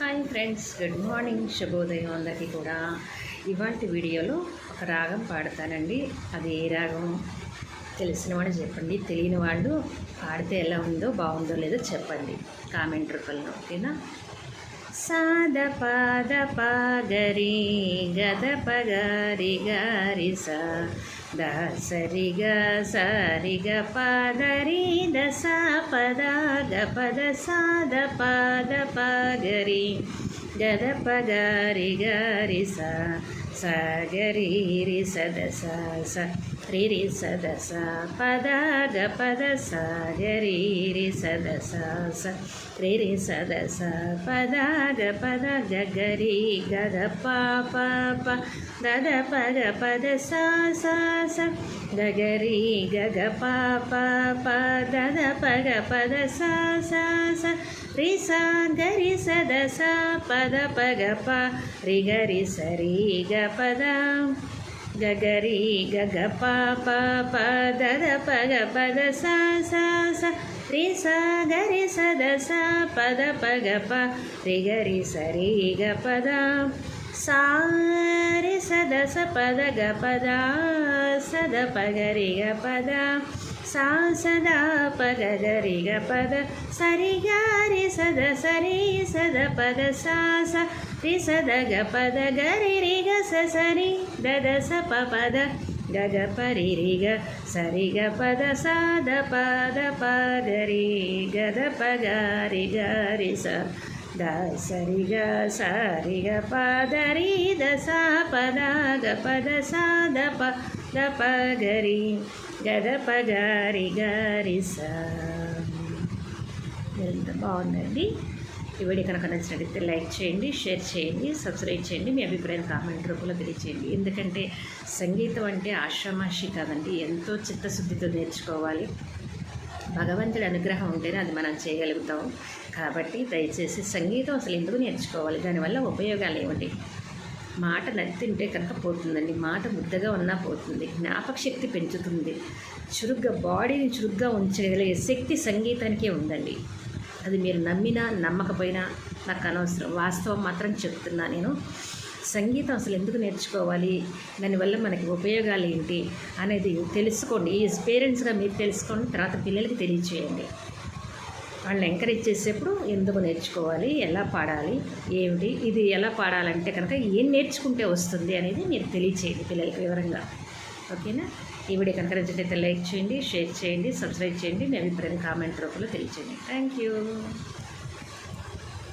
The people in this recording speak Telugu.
హాయ్ ఫ్రెండ్స్ గుడ్ మార్నింగ్ శుభోదయం అందరికీ కూడా. ఇవాటి వీడియోలో ఒక రాగం పాడతానండి. అది ఏ రాగం తెలిసిన వాళ్ళు చెప్పండి. తెలియని వాళ్ళు పాడితే ఎలా ఉందో బాగుందో లేదో చెప్పండి. కామెంట్ రూపంలో ఓకేనా? సాద పాద పాగరి గద పగారి గారి సా దాసరిగ సరిగ పాదరి దశ పద గ పద సాద పాద పగరి. గదప గారి గారి సా సగరి రి స స రి రి పద గ పద సగరి రి సద స రి పద గ పద గగరి గద ప దద పద పద స స గగరి గగ పాప ప దద పగ పద సా స రి స గరి సద స పద పగ ప. రి గరి సరి గ పద. గగరి గగ ప ప ప దద పగ పద సా స స. రి సా గరి సద సా పద పగ ప. రి గరి సరి గ పద. సా రి సద స పద గ పద. సద పగ రి గ పద. సా సదా పద గరి గ పద సరి గారి సద సరి సద పద సా స రి సద గ పద గరి రి గ స సరి దద స ప పద గగ పరి రి గ సరి గ పద సాద పద పగరి గద పగరి గరి స ద సరి గ సరి గ పద రి ద స పద గ పద సాద ప ద పగరి గద గపగరి గరి గారిస ఎంత బాగుందండి. ఈ వీడియో కనుక నచ్చినట్లయితే లైక్ చేయండి షేర్ చేయండి సబ్స్క్రైబ్ చేయండి మీ అభిప్రాయం కామెంట్ రూపంలో తెలియచేయండి. ఎందుకంటే సంగీతం అంటే ఆషామాషి కాదండి. ఎంతో చిత్తశుద్ధితో నేర్చుకోవాలి. భగవంతుడి అనుగ్రహం ఉంటేనే అది మనం చేయగలుగుతాం. కాబట్టి దయచేసి సంగీతం అసలు ఎందుకు నేర్చుకోవాలి? దానివల్ల ఉపయోగాలు ఏమిటి మాట నత్తింటే కనుక పోతుందండి. మాట ముద్దగా ఉన్నా పోతుంది. జ్ఞాపక శక్తి పెంచుతుంది. చురుగ్గా బాడీని చురుగ్గా ఉంచగలిగే శక్తి సంగీతానికే ఉందండి. అది మీరు నమ్మినా నమ్మకపోయినా నాకు అనవసరం. వాస్తవం మాత్రం చెప్తున్నా నేను. సంగీతం అసలు ఎందుకు నేర్చుకోవాలి? దానివల్ల మనకి ఉపయోగాలు ఏంటి? అనేది తెలుసుకోండి. ఈ పేరెంట్స్గా మీరు తెలుసుకోండి తర్వాత పిల్లలకి తెలియచేయండి. వాళ్ళని ఎంకరేజ్ చేసేప్పుడు ఎందుకు నేర్చుకోవాలి ఎలా పాడాలి ఏమిటి ఇది ఎలా పాడాలంటే కనుక ఏం నేర్చుకుంటే వస్తుంది అనేది మీరు తెలియచేయండి పిల్లలకి వివరంగా. ఓకేనా? ఈ వీడియో కనుక నచ్చినట్లయితే లైక్ చేయండి షేర్ చేయండి సబ్స్క్రైబ్ చేయండి మీ అభిప్రాయం కామెంట్ రూపంలో తెలియచేయండి. Thank you.